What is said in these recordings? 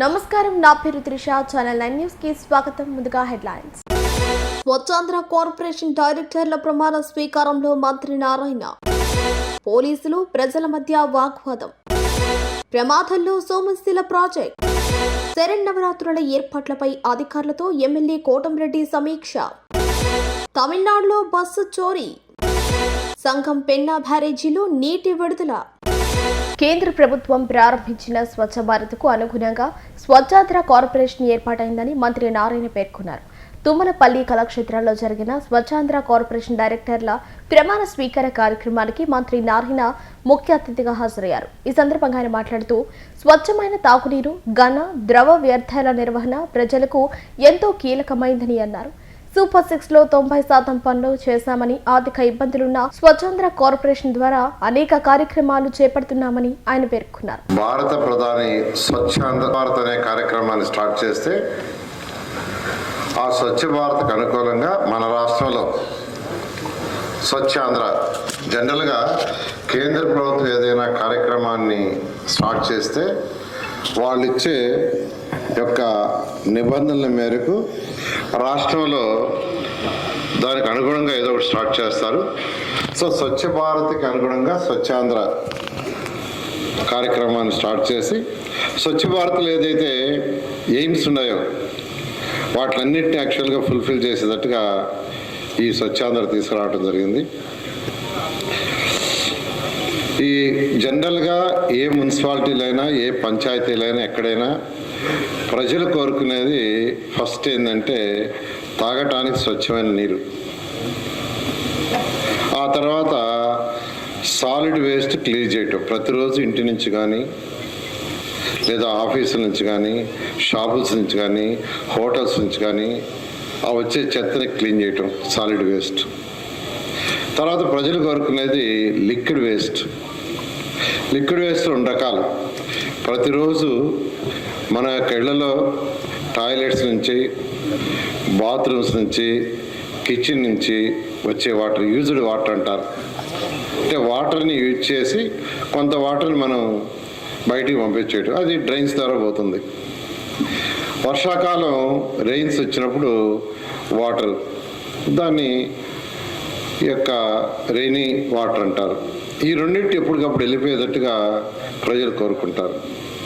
నమస్కారం నా పేరు త్రిష. ఛానల్ నైన్ న్యూస్కి స్వాగతం. ముందుగా హెడ్లైన్స్. స్వచ్ఛాంధ్ర కార్పొరేషన్ డైరెక్టర్ల ప్రమాణ స్వీకారంలో మంత్రి నారాయణ. పోలీసులు ప్రజల మధ్య వాగ్వాదం. ప్రమాదంలో సోమశిల ప్రాజెక్ట్. శరన్నవరాత్రుల ఏర్పాట్లపై అధికారులతో ఎమ్మెల్యే కోటంరెడ్డి సమీక్ష. తమిళనాడులో బస్సు చోరీ. సంఘం పెన్నా బ్యారేజీలో నీటి విడుదల. కేంద్ర ప్రభుత్వం ప్రారంభించిన స్వచ్ఛ భారత్కు అనుగుణంగా స్వచ్ఛాద్ర కార్పొరేషన్ ఏర్పాటైందని మంత్రి నారాయణ పేర్కొన్నారు. తుమ్మలపల్లి కళాక్షేత్రంలో జరిగిన స్వచ్ఛాంధ్ర కార్పొరేషన్ డైరెక్టర్ల ప్రమాణ స్వీకార కార్యక్రమానికి మంత్రి నారాయణ ముఖ్య అతిథిగా హాజరయ్యారు. ఈ సందర్భంగా ఆయన మాట్లాడుతూ స్వచ్ఛమైన తాగునీరు ఘన ద్రవ వ్యర్థాల నిర్వహణ ప్రజలకు ఎంతో కీలకమైందని అన్నారు. సూపర్ సిక్స్లో తొంభై శాతం పనులు చేశామని ఆర్థిక ఇబ్బందులున్న స్వచ్ఛంద్ర కార్పొరేషన్ ద్వారా అనేక కార్యక్రమాలు చేపడుతున్నామని ఆయన పేర్కొన్నారు. భారత ప్రధాని స్వచ్ఛాంధ్ర భారత్ అనే కార్యక్రమాన్ని స్టార్ట్ చేస్తే ఆ స్వచ్ఛ భారత్కు అనుకూలంగా మన రాష్ట్రంలో స్వచ్ఛాంధ్ర జనరల్గా కేంద్ర ప్రభుత్వం ఏదైనా కార్యక్రమాన్ని స్టార్ట్ చేస్తే వాళ్ళు ఇచ్చే యొక్క నిబంధనల మేరకు రాష్ట్రంలో దానికి అనుగుణంగా ఏదో ఒకటి స్టార్ట్ చేస్తారు. సో స్వచ్ఛ భారత్కి అనుగుణంగా స్వచ్ఛాంధ్ర కార్యక్రమాన్ని స్టార్ట్ చేసి స్వచ్ఛ భారత్లో ఏదైతే ఎయిమ్స్ ఉన్నాయో వాటిలన్నింటినీ యాక్చువల్గా ఫుల్ఫిల్ చేసేటట్టుగా ఈ స్వచ్ఛాంధ్ర తీసుకురావడం జరిగింది. ఈ జనరల్గా ఏ మున్సిపాలిటీలైనా ఏ పంచాయతీలైనా ఎక్కడైనా ప్రజలు కోరుకునేది ఫస్ట్ ఏంటంటే తాగటానికి స్వచ్ఛమైన నీరు. ఆ తర్వాత సాలిడ్ వేస్ట్ క్లీన్ చేయటం. ప్రతిరోజు ఇంటి నుంచి కానీ లేదా ఆఫీసుల నుంచి కానీ షాపుల్స్ నుంచి కానీ హోటల్స్ నుంచి కానీ ఆ వచ్చే చెత్తని క్లీన్ చేయటం సాలిడ్ వేస్ట్. తర్వాత ప్రజలు కోరుకునేది లిక్విడ్ వేస్ట్. లిక్విడ్ వేస్ట్ రెండు రకాలు. ప్రతిరోజు మన యొక్క ఇళ్ళలో టాయిలెట్స్ నుంచి బాత్రూమ్స్ నుంచి కిచెన్ నుంచి వచ్చే వాటర్ యూజ్డ్ వాటర్ అంటారు. అంటే వాటర్ని యూజ్ చేసి కొంత వాటర్ని మనం బయటికి పంపించేయటం. అది డ్రైన్స్ ద్వారా పోతుంది. వర్షాకాలం రెయిన్స్ వచ్చినప్పుడు వాటర్ దాన్ని యొక్క రెయినీ వాటర్ అంటారు. ఈ రెండింటి ఎప్పటికప్పుడు వెళ్ళిపోయేటట్టుగా ప్రజలు కోరుకుంటారు.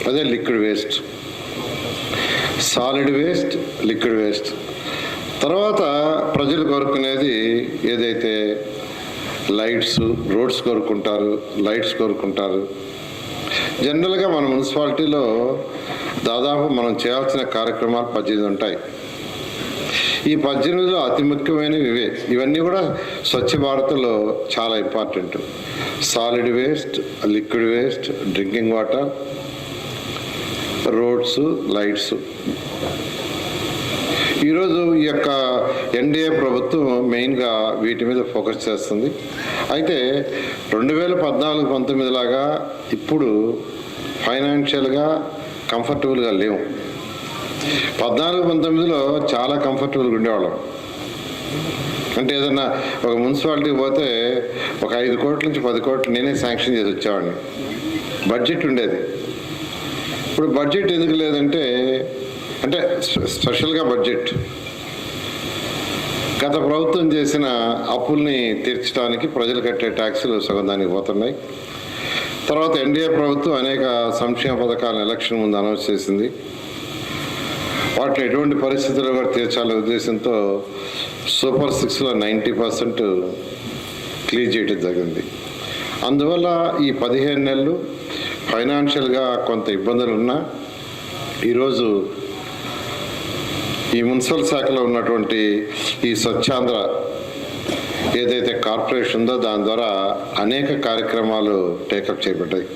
అదే liquid waste. Solid waste liquid waste. తర్వాత ప్రజలు కోరుకునేది ఏదైతే లైట్స్ రోడ్స్ కోరుకుంటారు లైట్స్ కోరుకుంటారు. జనరల్గా మన మున్సిపాలిటీలో దాదాపు మనం చేయాల్సిన కార్యక్రమాలు పద్దెనిమిది ఉంటాయి. ఈ పద్దెనిమిదిలో అతి ముఖ్యమైనవి ఇవే. ఇవన్నీ కూడా స్వచ్ఛ భారత్లో చాలా important. Solid waste liquid waste drinking water roads lights. ఈరోజు ఈ యొక్క ఎన్డీఏ ప్రభుత్వం మెయిన్గా వీటి మీద ఫోకస్ చేస్తుంది. అయితే రెండు వేల పద్నాలుగు పంతొమ్మిది లాగా ఇప్పుడు ఫైనాన్షియల్గా కంఫర్టబుల్గా లేవు. పద్నాలుగు పంతొమ్మిదిలో చాలా కంఫర్టబుల్గా ఉండేవాళ్ళం. అంటే ఏదన్నా ఒక మున్సిపాలిటీకి పోతే ఒక ఐదు కోట్ల నుంచి పది కోట్లు నేనే శాంక్షన్ చేసి వచ్చేవాడిని. బడ్జెట్ ఉండేది. ఇప్పుడు బడ్జెట్ ఎందుకు లేదంటే అంటే స్పెషల్గా బడ్జెట్. గత ప్రభుత్వం చేసిన అప్పుల్ని తీర్చడానికి ప్రజలు కట్టే ట్యాక్సులు సగం దానికి పోతున్నాయి. తర్వాత ఎన్డీఏ ప్రభుత్వం అనేక సంక్షేమ పథకాలను ఎలక్షన్ ముందు అనౌన్స్ చేసింది. వాటిని ఎటువంటి పరిస్థితుల్లో కూడా తీర్చాలనే ఉద్దేశంతో సూపర్ సిక్స్లో నైంటీ పర్సెంట్ క్లీన్ చేయడం జరిగింది. అందువల్ల ఈ పదిహేను నెలలు ఫైనాన్షియల్గా కొంత ఇబ్బందులు ఉన్నా ఈరోజు ఈ మున్సిపల్ శాఖలో ఉన్నటువంటి ఈ స్వచ్ఛాంధ్ర ఏదైతే కార్పొరేషన్ ఉందో దాని ద్వారా అనేక కార్యక్రమాలు టేకప్ చేయబడ్డాయి.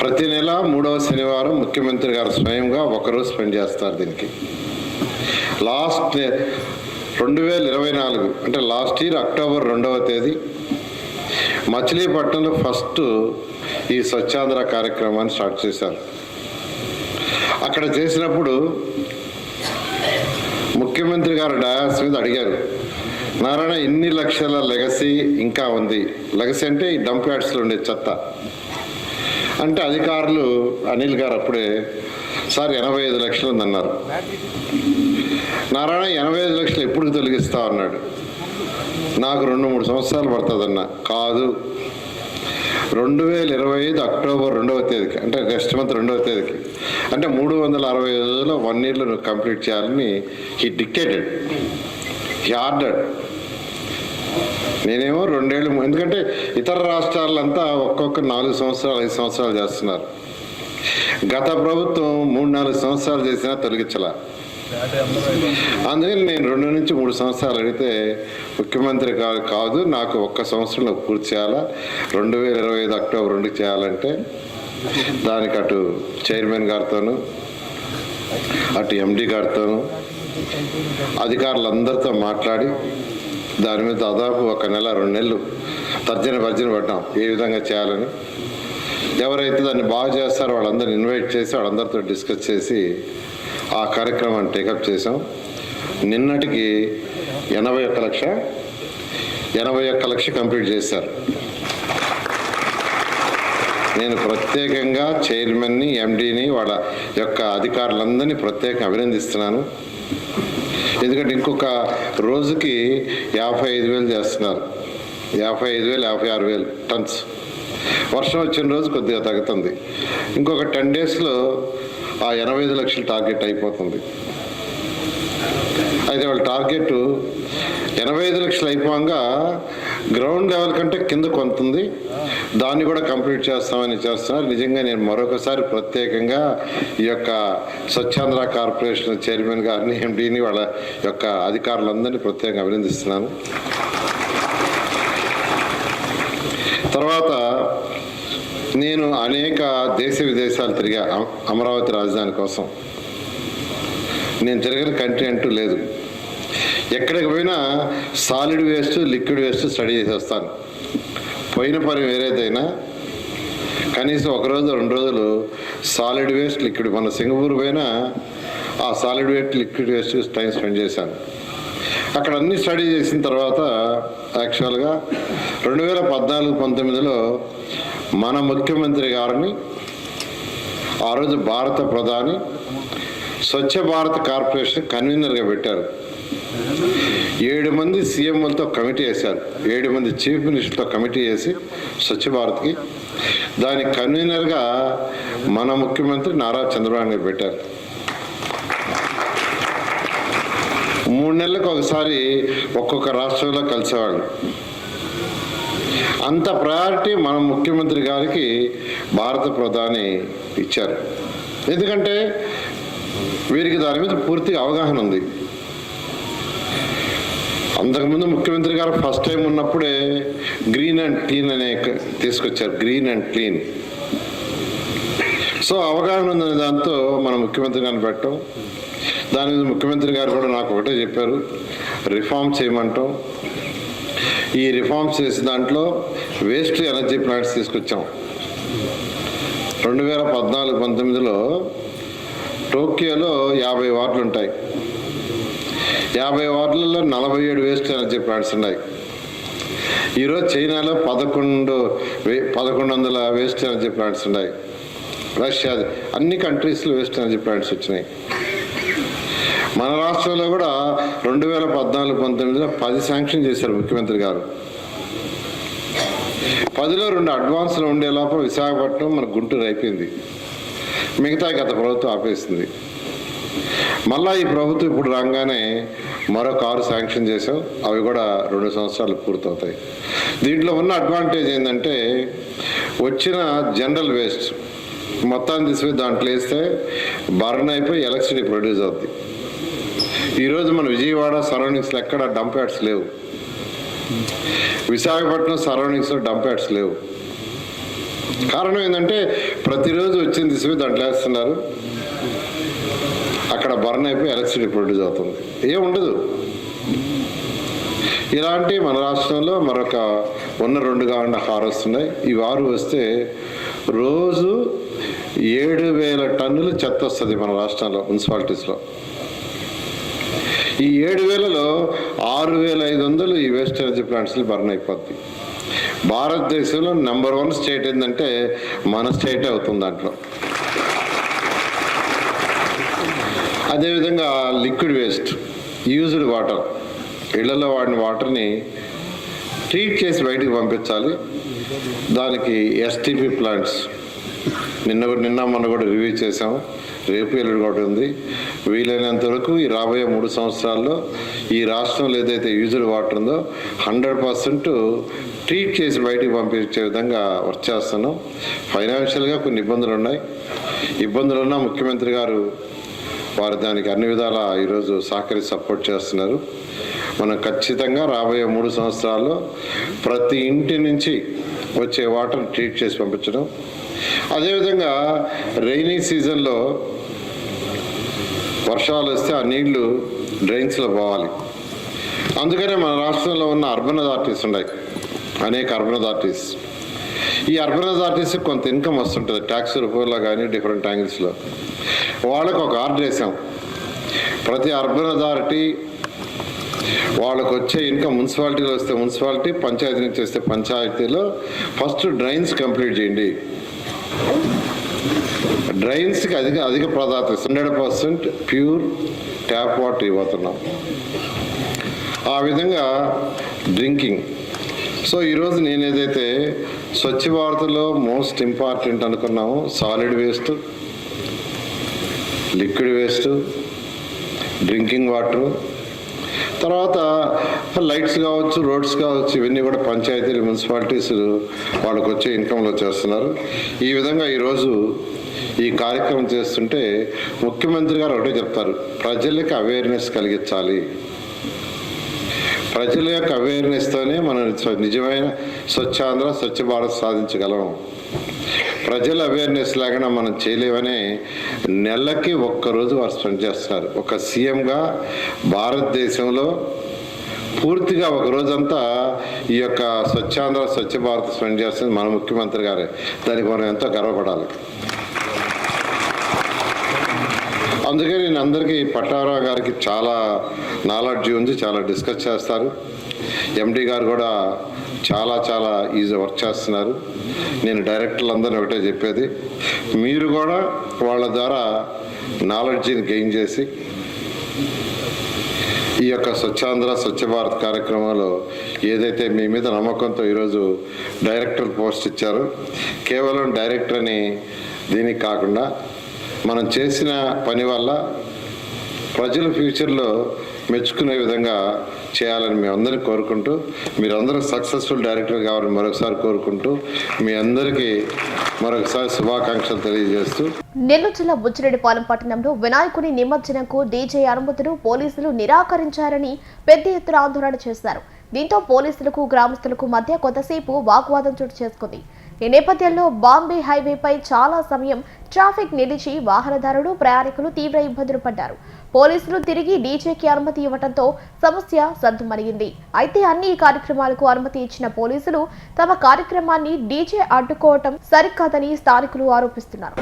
ప్రతి నెల మూడవ శనివారం ముఖ్యమంత్రి గారు స్వయంగా ఒకరోజు స్పెండ్ చేస్తారు దీనికి. లాస్ట్ రెండు వేల ఇరవై నాలుగు అంటే లాస్ట్ ఇయర్ అక్టోబర్ రెండవ తేదీ మచిలీపట్నంలో ఫస్ట్ ఈ స్వచ్ఛాంధ్ర కార్యక్రమాన్ని స్టార్ట్ చేశారు. అక్కడ చేసినప్పుడు ముఖ్యమంత్రి గారు డయాస్ మీద అడిగారు నారాయణ ఇన్ని లక్షల లెగసీ ఇంకా ఉంది. లెగసీ అంటే ఈ డంప్ యార్డ్స్లో ఉండే చెత్త. అంటే అధికారులు అనిల్ గారు అప్పుడే సార్ ఎనభై ఐదు లక్షలు ఉందన్నారు. నారాయణ ఎనభై ఐదు లక్షలు ఎప్పుడు తొలగిస్తా? అన్నాడు. నాకు రెండు మూడు సంవత్సరాలు పడుతుందన్న. కాదు. రెండు వేల ఇరవై ఐదు అక్టోబర్ రెండవ తేదీకి అంటే నెక్స్ట్ మంత్ రెండవ తేదీకి. అంటే మూడు వందల అరవై ఐదు రోజుల్లో వన్ ఇయర్లో నువ్వు కంప్లీట్ చేయాలని హీ డిక్టేటెడ్ హీ ఆర్డర్డ్ నేనేమో రెండేళ్ళు ఎందుకంటే ఇతర రాష్ట్రాలంతా ఒక్కొక్క నాలుగు సంవత్సరాలు ఐదు సంవత్సరాలు చేస్తున్నారు. గత ప్రభుత్వం మూడు నాలుగు సంవత్సరాలు చేసినా తొలగించలా. అందుకని నేను రెండు నుంచి మూడు సంవత్సరాలు అడిగితే ముఖ్యమంత్రి కాదు నాకు ఒక్క సంవత్సరంలో పూర్తి చేయాలా? రెండు వేల ఇరవై ఐదు అక్టోబర్ రెండు చేయాలంటే దానికి అటు చైర్మన్ గారితోనూ అటు ఎండి గారితోనూ అధికారులందరితో మాట్లాడి దాని మీద దాదాపు ఒక నెల రెండు నెలలు తర్జన భర్జన పడ్డాం ఏ విధంగా చేయాలని. ఎవరైతే దాన్ని బాగా చేస్తారో వాళ్ళందరిని ఇన్వైట్ చేసి వాళ్ళందరితో డిస్కస్ చేసి ఆ కార్యక్రమాన్ని టేకప్ చేసాం నిన్నటికి ఎనభై ఒక్క లక్ష ఎనభై ఒక్క లక్ష కంప్లీట్ చేశారు. నేను ప్రత్యేకంగా చైర్మన్ని ఎండీని వాళ్ళ యొక్క అధికారులందరినీ ప్రత్యేకంగా అభినందిస్తున్నాను. ఎందుకంటే ఇంకొక రోజుకి యాభై ఐదు వేలు చేస్తున్నారు. యాభై ఐదు వేలు యాభై ఆరు వేలు టన్స్. వర్షం వచ్చిన రోజు కొద్దిగా తగ్గుతుంది. ఇంకొక టెన్ డేస్లో ఆ ఎనభై ఐదు లక్షల టార్గెట్ అయిపోతుంది. అయితే వాళ్ళ టార్గెట్ ఎనభై ఐదు లక్షలు అయిపోగా గ్రౌండ్ లెవెల్ కంటే కింద కొంతుంది. దాన్ని కూడా కంప్లీట్ చేస్తామని చేస్తున్నారు. నిజంగా నేను మరొకసారి ప్రత్యేకంగా ఈ యొక్క స్వచ్ఛాంధ్ర కార్పొరేషన్ చైర్మన్ గారిని ఎండీని వాళ్ళ యొక్క అధికారులందరినీ ప్రత్యేకంగా అభినందిస్తున్నాను. తర్వాత నేను అనేక దేశ విదేశాలు తిరిగా అమ- అమరావతి రాజధాని కోసం. నేను తిరగని కంట్రీ అంటూ లేదు. ఎక్కడికి పోయినా solid waste liquid waste study చేసేస్తాను. పోయిన పని వేరేదైనా కనీసం ఒక రోజు రెండు రోజులు సాలిడ్ వేస్ట్ లిక్విడ్ మన సింగపూర్ పోయినా ఆ solid waste liquid waste time spend చేశాను. అక్కడ అన్ని స్టడీ చేసిన తర్వాత యాక్చువల్గా రెండు వేల పద్నాలుగు పంతొమ్మిదిలో మన ముఖ్యమంత్రి గారిని ఆ రోజు భారత ప్రధాని స్వచ్ఛ భారత్ కార్పొరేషన్ కన్వీనర్గా పెట్టారు. ఏడు మంది సీఎంలతో కమిటీ వేశారు. ఏడు మంది చీఫ్ మినిస్టర్తో కమిటీ వేసి స్వచ్ఛ భారత్కి. దాని కన్వీనర్గా మన ముఖ్యమంత్రి నారా చంద్రబాబు గారు పెట్టారు. మూడు నెలలకు ఒకసారి ఒక్కొక్క రాష్ట్రంలో కలిసేవాళ్ళు. అంత ప్రయారిటీ మన ముఖ్యమంత్రి గారికి భారత ప్రధాని ఇచ్చారు. ఎందుకంటే వీరికి దాని మీద పూర్తి అవగాహన ఉంది. అంతకుముందు ముఖ్యమంత్రి గారు ఫస్ట్ టైం ఉన్నప్పుడే గ్రీన్ అండ్ క్లీన్ అనే తీసుకొచ్చారు. గ్రీన్ అండ్ క్లీన్ సో అవగాహన ఉందనే దాంతో మన ముఖ్యమంత్రి గారిని పెట్టాం. దాని మీద ముఖ్యమంత్రి గారు కూడా నాకు ఒకటే చెప్పారు. రిఫార్మ్ చేయమంటాం. ఈ రిఫార్మ్స్ చేసిన దాంట్లో వేస్ట్ ఎనర్జీ ప్లాంట్స్ తీసుకొచ్చాం. రెండు వేల పద్నాలుగు పంతొమ్మిదిలో టోక్యోలో యాభై వార్డులు ఉంటాయి. యాభై వార్డులలో నలభై ఏడు వేస్ట్ ఎనర్జీ ప్లాంట్స్ ఉన్నాయి. ఈరోజు చైనాలో పదకొండు వే- పదకొండు వందల వేస్ట్ ఎనర్జీ ప్లాంట్స్ ఉన్నాయి. రష్యా అన్ని కంట్రీస్లో వేస్ట్ ఎనర్జీ ప్లాంట్స్ వచ్చినాయి. మన రాష్ట్రంలో కూడా రెండు వేల పద్నాలుగు పంతొమ్మిదిలో పది శాంక్షన్ చేశారు ముఖ్యమంత్రి గారు. పదిలో రెండు అడ్వాన్స్లు ఉండే లోపల విశాఖపట్నం మన గుంటూరు అయిపోయింది. మిగతా గత ప్రభుత్వం ఆపేసింది. మళ్ళా ఈ ప్రభుత్వం ఇప్పుడు రాగానే మరొక ఆరు శాంక్షన్ చేసాం అవి కూడా రెండు సంవత్సరాలు పూర్తవుతాయి. దీంట్లో ఉన్న అడ్వాంటేజ్ ఏంటంటే వచ్చిన జనరల్ వేస్ట్ మొత్తాన్ని తీసుకుని దాంట్లో వేస్తే బర్న్ అయిపోయి ఎలక్ట్రిసిటీ ప్రొడ్యూస్ అవుద్ది. ఈరోజు మన విజయవాడ సరౌండింగ్స్లో ఎక్కడ డంప్ యాడ్స్ లేవు. విశాఖపట్నం సరౌండింగ్స్లో డంప్ యాడ్స్ లేవు. కారణం ఏంటంటే ప్రతిరోజు వచ్చింది తీసుకుని దాంట్లో వేస్తున్నారు. అక్కడ బర్న్ అయిపోయి ఎలక్ట్రిసిటీ ప్రొడ్యూస్ అవుతుంది. ఏం ఉండదు. ఇలాంటి మన రాష్ట్రంలో మరొక ఉన్న రెండు కాకుండా హారు వస్తున్నాయి. ఈ వారు వస్తే రోజు ఏడు వేల టన్నులు చెత్త వస్తుంది మన రాష్ట్రంలో మున్సిపాలిటీస్లో. ఈ ఏడు వేలలో ఆరు వేల ఐదు వందలు ఈ వేస్ట్ ఎనర్జీ ప్లాంట్స్లు బర్న్ అయిపోద్ది. భారతదేశంలో నెంబర్ వన్ స్టేట్ ఏంటంటే మన స్టేట్ అవుతుంది దాంట్లో. అదేవిధంగా లిక్విడ్ వేస్ట్ యూజ్డ్ వాటర్ ఇళ్ళలో వాడిన వాటర్ని ట్రీట్ చేసి బయటికి పంపించాలి. దానికి ఎస్టీపీ ప్లాంట్స్ నిన్న కూడా- నిన్న మొన్న కూడా రివ్యూ చేసాము రేపు ఎల్లుడు కూడా ఉంది. వీలైనంత వరకు ఈ రాబోయే మూడు సంవత్సరాల్లో ఈ రాష్ట్రంలో ఏదైతే యూజుడ్ వాటర్ ఉందో హండ్రెడ్ పర్సెంట్ ట్రీట్ చేసి బయటికి పంపించే విధంగా వర్క్ చేస్తున్నాం. ఫైనాన్షియల్గా కొన్ని ఇబ్బందులు ఉన్నాయి. ఇబ్బందులు ఉన్నా ముఖ్యమంత్రి గారు వారు దానికి అన్ని విధాలా ఈరోజు సహకరి సపోర్ట్ చేస్తున్నారు. మనం ఖచ్చితంగా రాబోయే మూడు సంవత్సరాల్లో ప్రతి ఇంటి నుంచి వచ్చే వాటర్ ట్రీట్ చేసి పంపించడం. అదేవిధంగా రైనీ సీజన్లో వర్షాలు వస్తే ఆ నీళ్ళు డ్రైన్స్లో పోవాలి. అందుకనే మన రాష్ట్రంలో ఉన్న అర్బన్ అథారిటీస్ ఉన్నాయి అనేక అర్బన్ అథారిటీస్ ఈ అర్బన్ అథారిటీస్ కొంత ఇన్కమ్ వస్తుంటుంది ట్యాక్స్ రూపంలో కానీ డిఫరెంట్ యాంగిల్స్లో వాళ్ళకు ఒక ఆర్డర్ వేసాం ప్రతి అర్బన్ అథారిటీ వాళ్ళకు వచ్చే ఇన్కమ్ మున్సిపాలిటీలో వస్తే మున్సిపాలిటీ పంచాయతీ నుంచి వస్తే పంచాయతీలో ఫస్ట్ డ్రైన్స్ కంప్లీట్ చేయండి. డ్రైన్స్కి అధిక అధిక ప్రాధాన్యత hundred percent pure tap water ఇవ్వతున్నాం. ఆ విధంగా డ్రింకింగ్. సో ఈరోజు నేను ఏదైతే స్వచ్ఛ భారత్లో మోస్ట్ ఇంపార్టెంట్ అనుకున్నామో solid waste liquid waste drinking water తర్వాత లైట్స్ కావచ్చు రోడ్స్ కావచ్చు ఇవన్నీ కూడా పంచాయతీలు మున్సిపాలిటీస్ వాళ్ళకు వచ్చే ఇన్కంలో చేస్తున్నారు. ఈ విధంగా ఈరోజు ఈ కార్యక్రమం చేస్తుంటే ముఖ్యమంత్రి గారు ఒకటే చెప్తారు ప్రజలకి అవేర్నెస్ కలిగించాలి. ప్రజల యొక్క అవేర్నెస్తోనే మనం నిజమైన స్వచ్ఛాంధ్ర స్వచ్ఛ భారత్ సాధించగలం. ప్రజల అవేర్నెస్ లాగా మనం చేయలేమని నెలకి ఒక్కరోజు వారు స్పెండ్ చేస్తున్నారు. ఒక సీఎంగా భారతదేశంలో పూర్తిగా ఒక రోజంతా ఈ యొక్క స్వచ్ఛాంధ్ర స్వచ్ఛ భారత్ స్పెండ్ చేస్తుంది మన ముఖ్యమంత్రి గారే. దానికి మనం ఎంతో గర్వపడాలి. అందుకే నేను అందరికీ పట్టారావు గారికి చాలా నాలెడ్జ్ ఉంది చాలా డిస్కస్ చేస్తారు. ఎండి గారు కూడా చాలా చాలా ఈజీ వర్క్ చేస్తున్నారు. నేను డైరెక్టర్లు అందరినీ ఒకటే చెప్పేది. మీరు కూడా వాళ్ళ ద్వారా నాలెడ్జ్ని గెయిన్ చేసి ఈ యొక్క స్వచ్ఛాంధ్ర స్వచ్ఛ భారత్ కార్యక్రమంలో ఏదైతే మీ మీద నమ్మకంతో ఈరోజు డైరెక్టర్ పోస్ట్ ఇచ్చారో కేవలం డైరెక్టర్ అని దీనికి కాకుండా మనం చేసిన పని వల్ల ప్రజలు ఫ్యూచర్లో మెచ్చుకునే విధంగా చేయాలని మేము అందరూ కోరుకుంటూ మీరందరూ సక్సెస్ఫుల్ డైరెక్టర్ కావాలని మరొకసారి కోరుకుంటూ మీ అందరికీ మరొకసారి శుభాకాంక్షలు తెలియజేస్తూ. నెల్లూరు జిల్లా బుచ్చిరెడ్డిపాలెం పట్టణంలో వినాయకుని నిమజ్జనకు డీజే అనుమతులు పోలీసులు నిరాకరించారని పెద్ద ఎత్తున ఆందోళన చేశారు. దీంతో పోలీసులకు గ్రామస్తులకు మధ్య కొంతసేపు వాగ్వాదం చోటు చేసుకుంది. ఈ నేపథ్యంలో బాంబే హైవేపై చాలా సమయం ట్రాఫిక్ నిలిచి వాహనదారులు ప్రయాణికులు తీవ్ర ఇబ్బందులు పడ్డారు. పోలీసులు తిరిగి డీజేకి అనుమతి ఇవ్వడంతో సమస్య సద్దుమణిగింది. అయితే అన్ని కార్యక్రమాలకు అనుమతి ఇచ్చిన పోలీసులు తమ కార్యక్రమాన్ని డీజే అడ్డుకోవటం సరికాదని స్థానికులు ఆరోపిస్తున్నారు.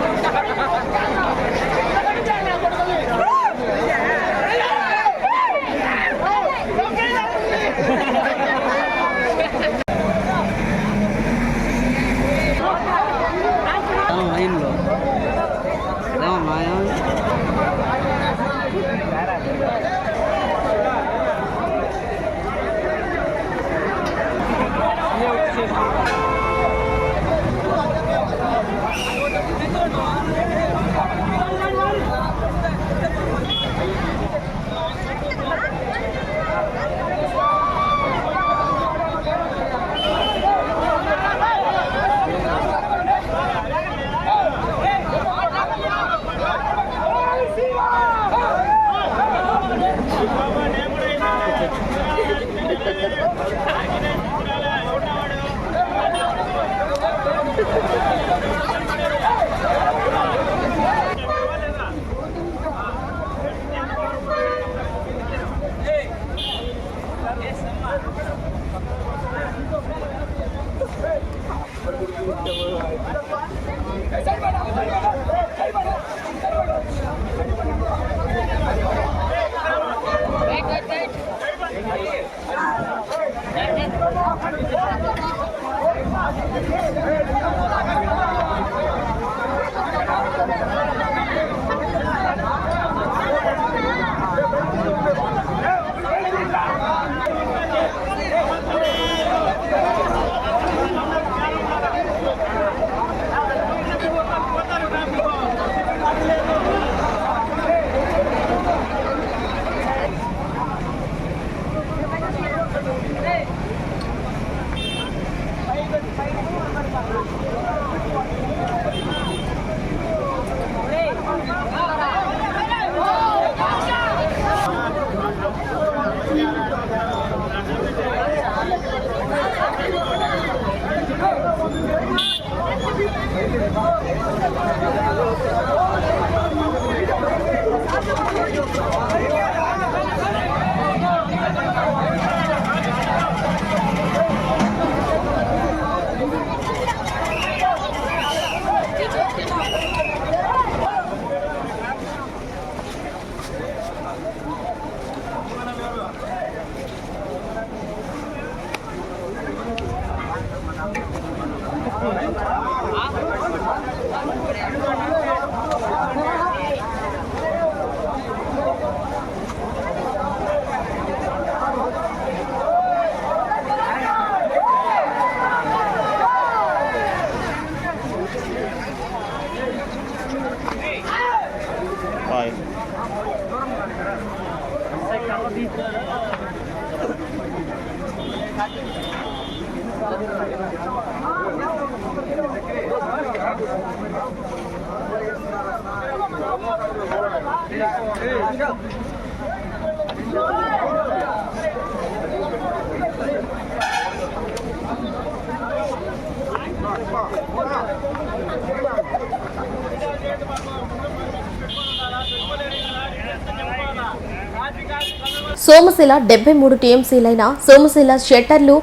సోమశిల డెబ్బై మూడు టీఎంసీలైన సోమశిల షెట్టర్లు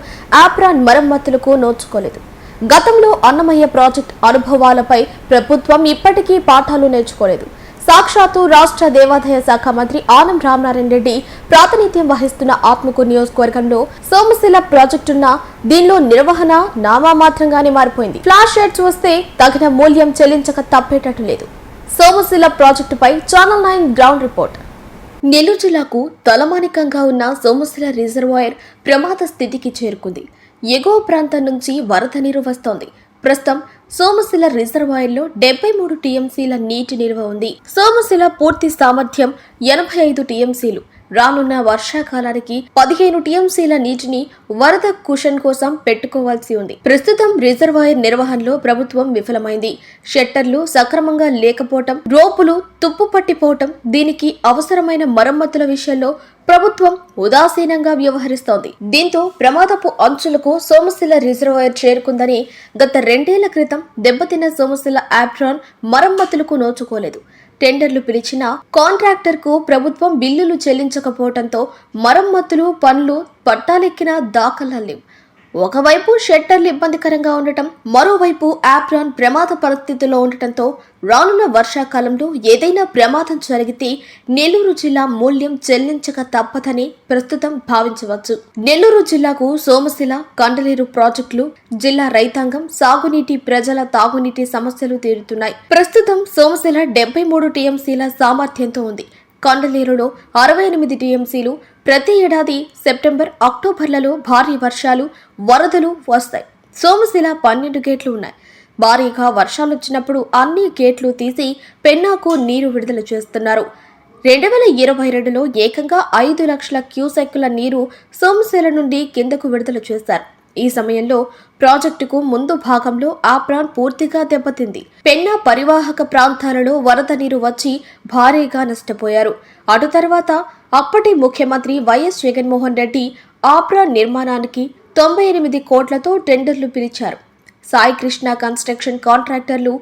ఆప్రాన్ మరమ్మతులకు నోచుకోలేదు. గతంలో అన్నమయ్య ప్రాజెక్ట్ అనుభవాలపై ప్రభుత్వం ఇప్పటికీ పాఠాలు నేర్చుకోలేదు. సాక్షాత్తు రాష్ట్ర దేవాదాయ శాఖ మంత్రి ఆనం రామనారాయణ రెడ్డి ప్రాతినిధ్యం వహిస్తున్న ఆత్మకూరు నియోజకవర్గంలో సోమశిల ప్రాజెక్టున్న దీనిలో నిర్వహణ నామామాత్రంగానే మారిపోయింది. ఫ్లాష్ షెడ్స్ వస్తే తగిన మూల్యం చెల్లించక తప్పేటట్టు లేదు. సోమశిల ప్రాజెక్టుపై channel nine ground report. Nellore జిల్లాకు తలమానికంగా ఉన్న సోమశిల రిజర్వాయర్ ప్రమాద స్థితికి చేరుకుంది. ఎగువ ప్రాంతం నుంచి వరద నీరు వస్తోంది. ప్రస్తుతం సోమశిల రిజర్వాయర్లో డెబ్బై మూడు టీఎంసీల నీటి నిల్వ ఉంది. సోమశిల పూర్తి సామర్థ్యం ఎనభై ఐదు టీఎంసీలు. రానున్న వర్షాకాలానికి పదిహేను టీఎంసీల నీటిని వరద కుషన్ కోసం పెట్టుకోవాల్సి ఉంది. ప్రస్తుతం రిజర్వాయర్ నిర్వహణలో ప్రభుత్వం విఫలమైంది. షట్టర్లు సక్రమంగా లేకపోవటం రోపులు తుప్పు పట్టిపోవటం దీనికి అవసరమైన మరమ్మతుల విషయంలో ప్రభుత్వం ఉదాసీనంగా వ్యవహరిస్తోంది. దీంతో ప్రమాదపు అంచులకు సోమశిల రిజర్వాయర్ చేరుకుందని గత రెండేళ్ళ క్రితం దెబ్బతిన్న సోమశిల ఆప్ట్రాన్ మరమ్మతులకు నోచుకోలేదు. టెండర్లు పిలిచినా కాంట్రాక్టర్కు ప్రభుత్వం బిల్లులు చెల్లించకపోవడంతో మరమ్మతులు పనులు పట్టాలెక్కిన దాఖలా లేవు ఒకవైపు షెట్టర్లు ఇబ్బందికరంగా ఉండటం మరోవైపు ఆప్రాన్ ప్రమాద పరిస్థితిలో ఉండటంతో రానున్న వర్షాకాలంలో ఏదైనా ప్రమాదం జరిగితే నెల్లూరు జిల్లా మూల్యం చెల్లించక తప్పదని ప్రస్తుతం భావించవచ్చు. నెల్లూరు జిల్లాకు సోమశిల కండలేరు ప్రాజెక్టులు జిల్లా రైతాంగం సాగునీటి ప్రజల తాగునీటి సమస్యలు తీరుతున్నాయి. ప్రస్తుతం సోమశిల డెబ్బై మూడు టీఎంసీల సామర్థ్యంతో ఉంది. కొండలేరులో అరవై ఎనిమిది టీఎంసీలు ప్రతి ఏడాది సెప్టెంబర్ అక్టోబర్లలో భారీ వర్షాలు వరదలు వస్తాయి. సోమశిల పన్నెండు గేట్లు ఉన్నాయి. భారీగా వర్షాలు వచ్చినప్పుడు అన్ని గేట్లు తీసి పెన్నాకు నీరు విడుదల చేస్తున్నారు. రెండు వేల ఇరవై రెండులో ఏకంగా ఐదు లక్షల క్యూసెక్కుల నీరు సోమశిల నుండి కిందకు విడుదల చేశారు. ఈ సమయంలో ప్రాజెక్టుకు ముందు భాగంలో ఆ ప్రాన్ పూర్తిగా దెబ్బతింది. పెన్నా పరివాహక ప్రాంతాలలో వరద నీరు వచ్చి భారీగా నష్టపోయారు. అటు తర్వాత అప్పటి ముఖ్యమంత్రి వైఎస్ జగన్మోహన్ రెడ్డి ఆప్రాన్ నిర్మాణానికి తొంభై ఎనిమిది కోట్లతో టెండర్లు పిలిచారు. సాయి కృష్ణ కన్స్ట్రక్షన్ కాంట్రాక్టర్లు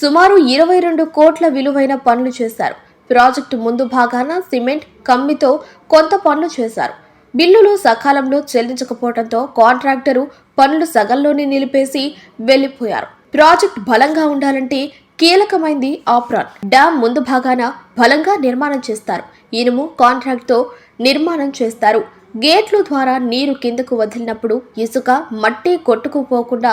సుమారు ఇరవై రెండు కోట్ల విలువైన పనులు చేశారు. ప్రాజెక్టు ముందు భాగాన సిమెంట్ కమ్మితో కొంత పనులు చేశారు. బిల్లులు సకాలంలో చెల్లించకపోవడంతో కాంట్రాక్టరు పనులు సగంలోనే నిలిపేసి వెళ్ళిపోయారు ప్రాజెక్ట్ బలంగా ఉండాలంటే కీలకమైంది ఆప్రాన్. డ్యామ్ ముందు భాగాన బలంగా నిర్మాణం చేస్తారు. ఇనుము కాంట్రాక్ట్తో నిర్మాణం చేస్తారు. గేట్లు ద్వారా నీరు కిందకు వదిలినప్పుడు ఇసుక మట్టి కొట్టుకుపోకుండా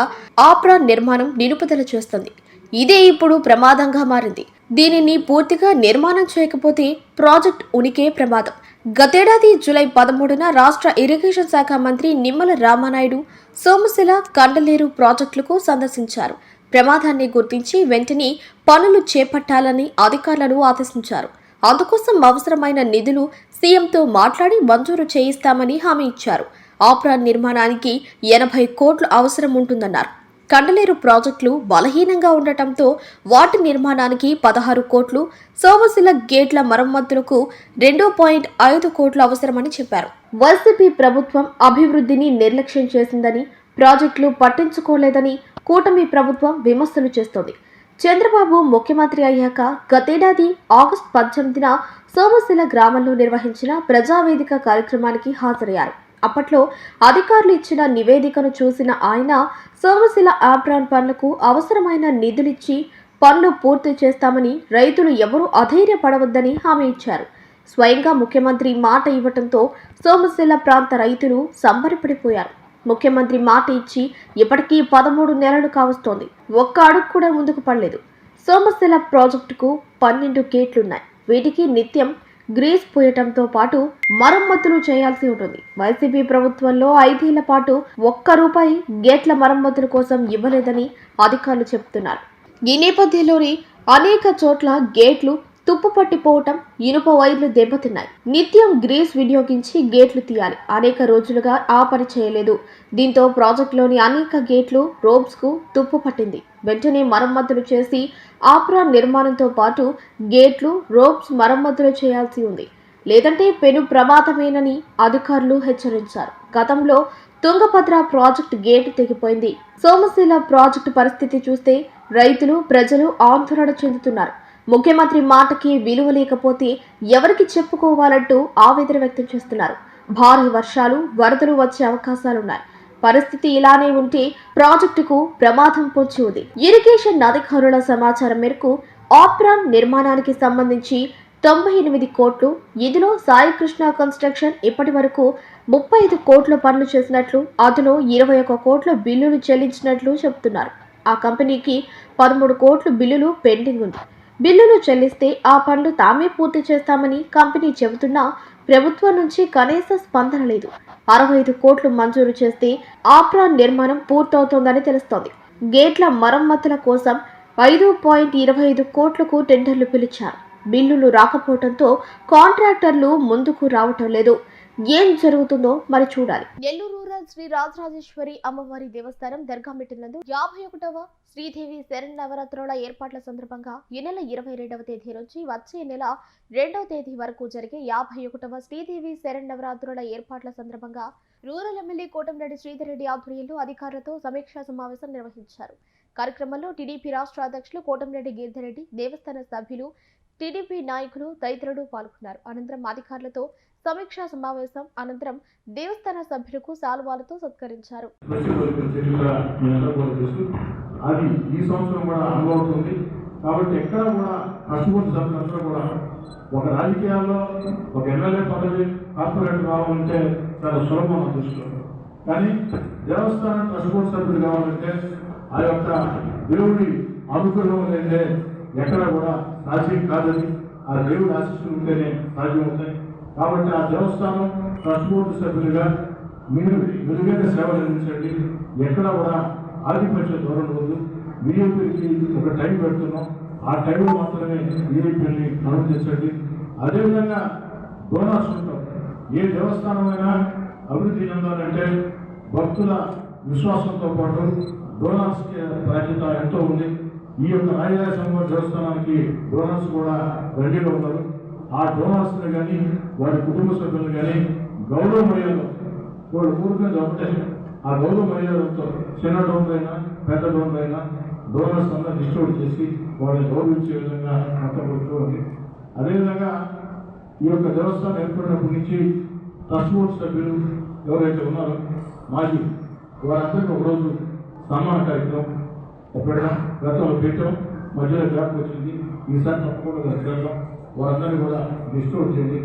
ఆప్రాన్ నిర్మాణం నిలుపుదల చేస్తుంది. ఇదే ఇప్పుడు ప్రమాదంగా మారింది. దీనిని పూర్తిగా నిర్మాణం చేయకపోతే ప్రాజెక్ట్ ఉనికే ప్రమాదం. గతేడాది జూలై పదమూడున రాష్ట్ర ఇరిగేషన్ శాఖ మంత్రి నిమ్మల రామానాయుడు సోమశిల కండలేరు ప్రాజెక్టులకు సందర్శించారు. ప్రమాదాన్ని గుర్తించి వెంటనే పనులు చేపట్టాలని అధికారులను ఆదేశించారు. అందుకోసం అవసరమైన నిధులు సీఎంతో మాట్లాడి మంజూరు చేయిస్తామని హామీ ఇచ్చారు. ఆప్రాన్ నిర్మాణానికి ఎనభై కోట్లు అవసరం ఉంటుందన్నారు కండలేరు ప్రాజెక్టులు బలహీనంగా ఉండటంతో వాటి నిర్మాణానికి పదహారు కోట్లు సోమశిల గేట్ల మరమ్మతులకు రెండు పాయింట్ ఐదు కోట్లు అవసరమని చెప్పారు. వైసీపీ ప్రభుత్వం అభివృద్ధిని నిర్లక్ష్యం చేసిందని ప్రాజెక్టులు పట్టించుకోలేదని కూటమి ప్రభుత్వం విమర్శలు చేస్తోంది. చంద్రబాబు ముఖ్యమంత్రి అయ్యాక గతేడాది ఆగస్టు పద్దెనిమిదిన సోమశిల గ్రామంలో నిర్వహించిన ప్రజావేదిక కార్యక్రమానికి హాజరయ్యారు. అప్పట్లో అధికారులు ఇచ్చిన నివేదికను చూసిన ఆయన సోమశిల ఆబ్రాన్ పనులకు అవసరమైన నిధులిచ్చి పనులు పూర్తి చేస్తామని రైతులు ఎవరూ అధైర్యపడవద్దని హామీ ఇచ్చారు. స్వయంగా ముఖ్యమంత్రి మాట ఇవ్వటంతో సోమశిల ప్రాంత రైతులు సంబరపడిపోయారు. ముఖ్యమంత్రి మాట ఇచ్చి ఇప్పటికీ పదమూడు నెలలు కావస్తోంది. ఒక్క అడుగు కూడా ముందుకు పడలేదు. సోమశిల ప్రాజెక్టుకు పన్నెండు గేట్లున్నాయి. వీటికి నిత్యం గ్రీస్ పోయటంతో పాటు మరమ్మతులు చేయాల్సి ఉంటుంది. వైసీపీ ప్రభుత్వంలో ఐదేళ్ళ పాటు ఒక్క రూపాయి గేట్ల మరమ్మతుల కోసం ఇవ్వలేదని అధికారులు చెబుతున్నారు. ఈ నేపథ్యంలోని అనేక చోట్ల గేట్లు తుప్పు పట్టిపోవటం ఇనుప వైర్లు దెబ్బతిన్నాయి. నిత్యం గ్రీస్ వినియోగించి గేట్లు తీయాలి. అనేక రోజులుగా ఆ పని చేయలేదు. దీంతో ప్రాజెక్టులోని అనేక గేట్లు రోబ్స్కు తుప్పు పట్టింది. వెంటనే మరమ్మతులు చేసి ఆప్రా నిర్మాణంతో పాటు గేట్లు రోబ్స్ మరమ్మతులు చేయాల్సి ఉంది. లేదంటే పెను ప్రమాదమేనని అధికారులు హెచ్చరించారు. గతంలో తుంగభద్ర ప్రాజెక్టు గేటు తెగిపోయింది. సోమశీల ప్రాజెక్టు పరిస్థితి చూస్తే రైతులు ప్రజలు ఆందోళన చెందుతున్నారు. ముఖ్యమంత్రి మాటకి విలువ లేకపోతే ఎవరికి చెప్పుకోవాలంటూ ఆవేదన వ్యక్తం చేస్తున్నారు. భారీ వర్షాలు వరదలు వచ్చే అవకాశాలున్నాయి. పరిస్థితి ఇలానే ఉంటే ప్రాజెక్టుకు ప్రమాదం పొంచి ఉంది. ఇరిగేషన్ అధికారుల సమాచారం మేరకు ఆప్రాన్ నిర్మాణానికి సంబంధించి తొంభై ఎనిమిది కోట్లు ఇందులో సాయికృష్ణ కన్స్ట్రక్షన్ ఇప్పటి వరకు ముప్పై ఐదు కోట్ల పనులు చేసినట్లు అందులో ఇరవై ఒక్క కోట్ల బిల్లులు చెల్లించినట్లు చెబుతున్నారు. ఆ కంపెనీకి పదమూడు కోట్ల బిల్లులు పెండింగ్ ఉంది. బిల్లులు చెల్లిస్తే ఆ పనులు తామే పూర్తి చేస్తామని కంపెనీ చెబుతున్నా ప్రభుత్వం నుంచి కనీస స్పందన లేదు. అరవై ఐదు కోట్లు మంజూరు చేస్తే ఆప్రాన్ నిర్మాణం పూర్తవుతోందని తెలుస్తోంది. గేట్ల మరమ్మతుల కోసం ఐదు పాయింట్ ఇరవై ఐదు కోట్లకు టెండర్లు పిలిచారు. బిల్లులు రాకపోవడంతో కాంట్రాక్టర్లు ముందుకు రావటం లేదు. ఏం జరుగుతుందో మరి చూడాలి. నెల్లూరు రూరల్ శ్రీ రాజరాజేశ్వరి అమ్మవారి దేవస్థానం దర్గా నందు యాభై ఒకటవ శ్రీదేవి శరణ్ నవరాత్రుల ఏర్పాట్ల సందర్భంగా ఈ నెల ఇరవై రెండవ తేదీ నుంచి వచ్చే నెల రెండవ తేదీ వరకు జరిగే యాభై ఒకటవ శ్రీదేవి శరణ్ నవరాత్రుల ఏర్పాట్ల సందర్భంగా రూరల్ ఎమ్మెల్యే కోటంరెడ్డి శ్రీధర్ రెడ్డి ఆధ్వర్యంలో అధికారులతో సమీక్షా సమావేశం నిర్వహించారు. కార్యక్రమంలో టీడీపీ రాష్ట్ర అధ్యక్షులు కోటంరెడ్డి గిరిధరెడ్డి దేవస్థాన సభ్యులు టీడీపీ నాయకులు తదితరులు పాల్గొన్నారు. అనంతరం అధికారులతో సమీక్షా సమావేశం అనంతరం దేవస్థాన సభ్యులకు సాల్వాలతో సత్కరించారు. అది ఈ సంవత్సరం కూడా అనుభవతుంది కాబట్టి ఎక్కడ కూడా కష్టపడి సభ్యులందరూ కూడా ఒక రాజకీయాల్లో ఒక ఎమ్మెల్యే పదవి కార్పొరేట్ కావాలంటే చాలా సులభం దృష్టిలో. కానీ దేవస్థానం కష్టపడి సభ్యుడు కావాలంటే ఆ యొక్క దేవుడి అనుగ్రహం లేదే ఎక్కడ కూడా సాధ్యం కాదని ఆ దేవుడి ఆశీస్సులు ఉంటేనే సాధ్యం అవుతాయి. కాబట్టి ఆ దేవస్థానం ట్రస్ట్ బోర్డు సభ్యులుగా మీరు మెరుగైన సేవలు అందించండి. ఎక్కడ కూడా ఆధిపత్య ధోరణి వద్దు విఐపీకి ఒక టైం పెడుతున్నాం. ఆ టైంలో మాత్రమే విఐపీని అనుమతించండి అదేవిధంగా డోనర్స్ ఉంటాం ఏ దేవస్థానమైనా అభివృద్ధి చెందాలంటే భక్తుల విశ్వాసంతో పాటు డోనర్స్ బాధ్యత ఎంతో ఉంది. ఈ యొక్క రాజరాజ సంఘం దేవస్థానానికి డోనర్స్ కూడా రెడీగా ఉన్నారు. ఆ డోనర్స్ని కానీ వారి కుటుంబ సభ్యులు కానీ గౌరవ మర్యాద వాళ్ళు ఊరికే ఒకటే ఆ గౌరవ మర్యాదలతో చిన్న డోన్లైనా పెద్ద డోన్లైనా అయినా డోనర్స్ అంతా డిస్ట్రిబ్యూట్ చేసి వాళ్ళని గౌరవించే విధంగా మొత్తం ఉంది. అదేవిధంగా ఈ యొక్క దేవస్థానం ఏర్పడినప్పటి నుంచి ట్రస్ట్ బోర్డు సభ్యులు ఎవరైతే ఉన్నారో మాజీ వారందరికీ ఒకరోజు సన్మాన కార్యక్రమం పెట్టడం గతంలో పెట్టడం మధ్యలో గ్యాప్ వచ్చింది. ఈసారి తప్పకుండా చేద్దాం. వారందరినీ కూడా డిస్ట్రోట్ చేయండి.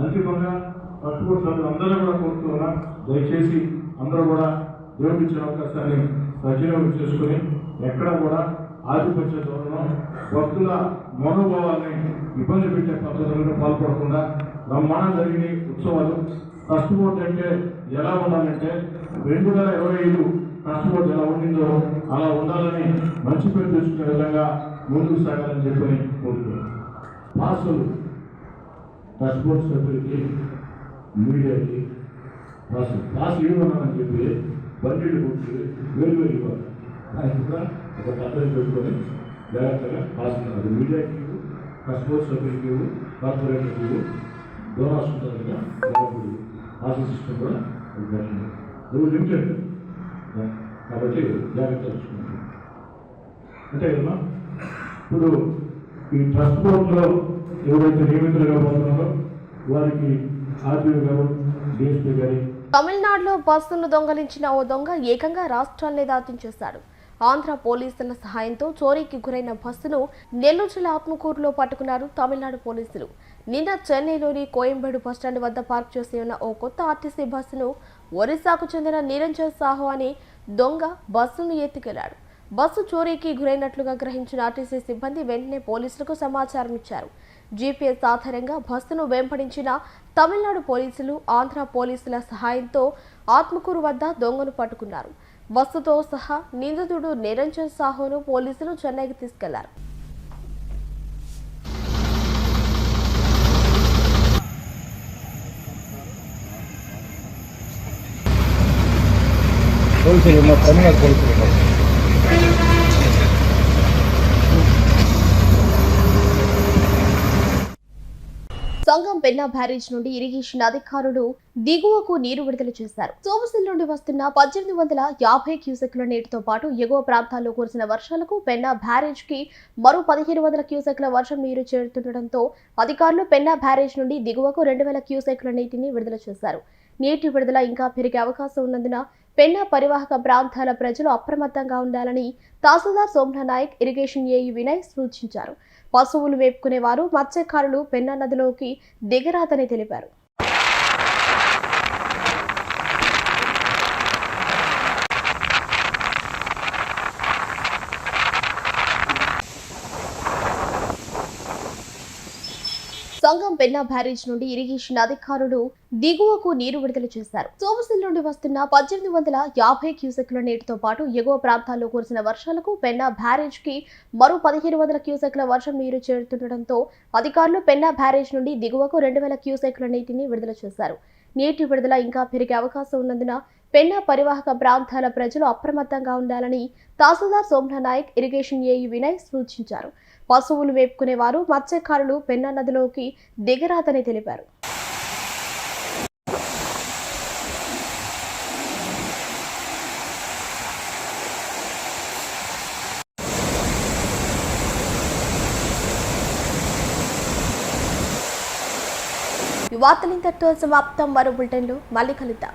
అంతిమంగా ట్రస్ట్ సభ్యులు అందరూ కూడా కోరుతున్నా దయచేసి అందరూ కూడా దేవుడికి ఇచ్చిన అవకాశాన్ని సద్వినియోగం చేసుకుని ఎక్కడ కూడా ఆధిపత్య ధోరణం భక్తుల మనోభావాల్ని ఇబ్బంది పెట్టే పద్ధతులను పాల్పడకుండా బ్రహ్మాండం జరిగిన ఉత్సవాలు. కష్టపోర్ట్ అంటే ఎలా ఉండాలంటే రెండు వేల ఇరవై ఐదు ట్రస్ట్ ఎలా ఉండిందో అలా ఉండాలని మంచి పేరు తెచ్చుకునే విధంగా ముందుకు సాగాలని చెప్పని కోరుతున్నాను. పాసులు ట్రస్ట్ బోర్డ్ సభ్యులకి మీడియాకి పాసులు పాసు ఇవ్వమని చెప్పి బండిలు కొట్టి వేరు వేరు ఇవ్వాలి. ఆయన కూడా ఒక పద్ధతి పెట్టుకొని జాగ్రత్తగా పాస్ అది మీడియాకి ఇవ్వు ట్రస్ట్ బోర్డ్ సభ్యులకి ఇవ్వు కార్పొరేటర్కి ఇవ్వు. డోనాస్ సిస్టమ్ కూడా పెట్టండి నువ్వు లిమిటెడ్ కాబట్టి జాగ్రత్త చూసుకుంటాను అంటే కదమ్మా ఇప్పుడు ఈ ట్రస్ట్ బోర్డులో ఎవరైతే నియమితులుగా పోతున్నారో వారికి ఆర్టీఓ గారు డిఎస్పీ గారి తమిళనాడులో బస్సును దొంగలించిన ఓ దొంగ ఏకంగా రాష్ట్రాల్ని దాటించేశాడు ఆంధ్ర పోలీసుల సహాయంతో చోరీకి గురైన బస్సును నెల్లూరు జిల్లా ఆత్మకూరులో పట్టుకున్నారు తమిళనాడు పోలీసులు. నిన్న చెన్నైలోని కోయంబేడు బస్టాండ్ వద్ద పార్క్ చేసి ఉన్న ఓ కొత్త ఆర్టీసీ బస్సును ఒరిస్సాకు చెందిన నిరంజన్ సాహు అనే దొంగ బస్సును ఎత్తుకెళ్ళాడు. బస్సు చోరీకి గురైనట్లుగా గ్రహించిన ఆర్టీసీ సిబ్బంది వెంటనే పోలీసులకు సమాచారం ఇచ్చారు. జీపీఎస్ ఆధారంగా బస్సును వెంపడించిన తమిళనాడు పోలీసులు ఆంధ్ర పోలీసుల సహాయంతో ఆత్మకూరు వద్ద దొంగను పట్టుకున్నారు. బస్సుతో సహా నిందితుడు నిరంజన్ సాహును పోలీసులు చెన్నైకి తీసుకెళ్ళారు. పోలీసులు మా తమిళనాడు పోలీసులు పెన్నా బ్యారేజ్ నుండి ఇరిగేషన్ అధికారులు దిగువకు నీరు విడుదల చేశారు. సోమసిల్ నుండి వస్తున్న పద్దెనిమిది వందల యాభై క్యూసెక్ల నీటితో పాటు ఎగువ ప్రాంతాల్లో కురిసిన వర్షాలకు పెన్నా బ్యారేజ్కి మరో పదిహేను వందల క్యూసెక్ల వర్షం నీరు చేరుతుండటంతో అధికారులు పెన్నా బ్యారేజ్ నుండి దిగువకు రెండు వేల క్యూసెక్ల నీటిని విడుదల చేశారు. నీటి విడుదల ఇంకా పెరిగే అవకాశం ఉన్నందున పెన్నా పరివాహక ప్రాంతాల ప్రజలు అప్రమత్తంగా ఉండాలని తహసీల్దార్ సోమనా నాయక్ ఇరిగేషన్ ఏఈ వినయ్ సూచించారు. పశువులు మేపుకునేవారు మత్స్యకారులు పెన్నా నదిలోకి దిగరాదని తెలిపారు. సంగం పెన్నా బ్యారేజ్ నుండి ఇరిగేషన్ అధికారులు దిగువకు నీరు విడుదల చేశారు. సోమసిల్ నుండి వస్తున్న పద్దెనిమిది వందల యాభై క్యూసెక్ల నీటితో పాటు ఎగువ ప్రాంతాల్లో కురిసిన వర్షాలకు పెన్నా బ్యారేజ్కి మరో పదిహేను వందల క్యూసెక్ల వర్షం నీరు చేరుతుండటంతో అధికారులు పెన్నా బ్యారేజ్ నుండి దిగువకు రెండు వేల క్యూసెక్ల నీటిని విడుదల చేశారు. నీటి విడుదల ఇంకా పెరిగే అవకాశం ఉన్నందున పెన్నా పరివాహక ప్రాంతాల ప్రజలు అప్రమత్తంగా ఉండాలని తహసీల్దార్ సోమనా నాయక్ ఇరిగేషన్ ఏఈ వినయ్ సూచించారు. పశువులు వేపుకునేవారు మత్స్యకారులు పెన్నా నదిలోకి దిగరాదని తెలిపారు. ఈ సమాప్తం. మరో బులెటిన్లో మళ్ళీ కలుద్దాం.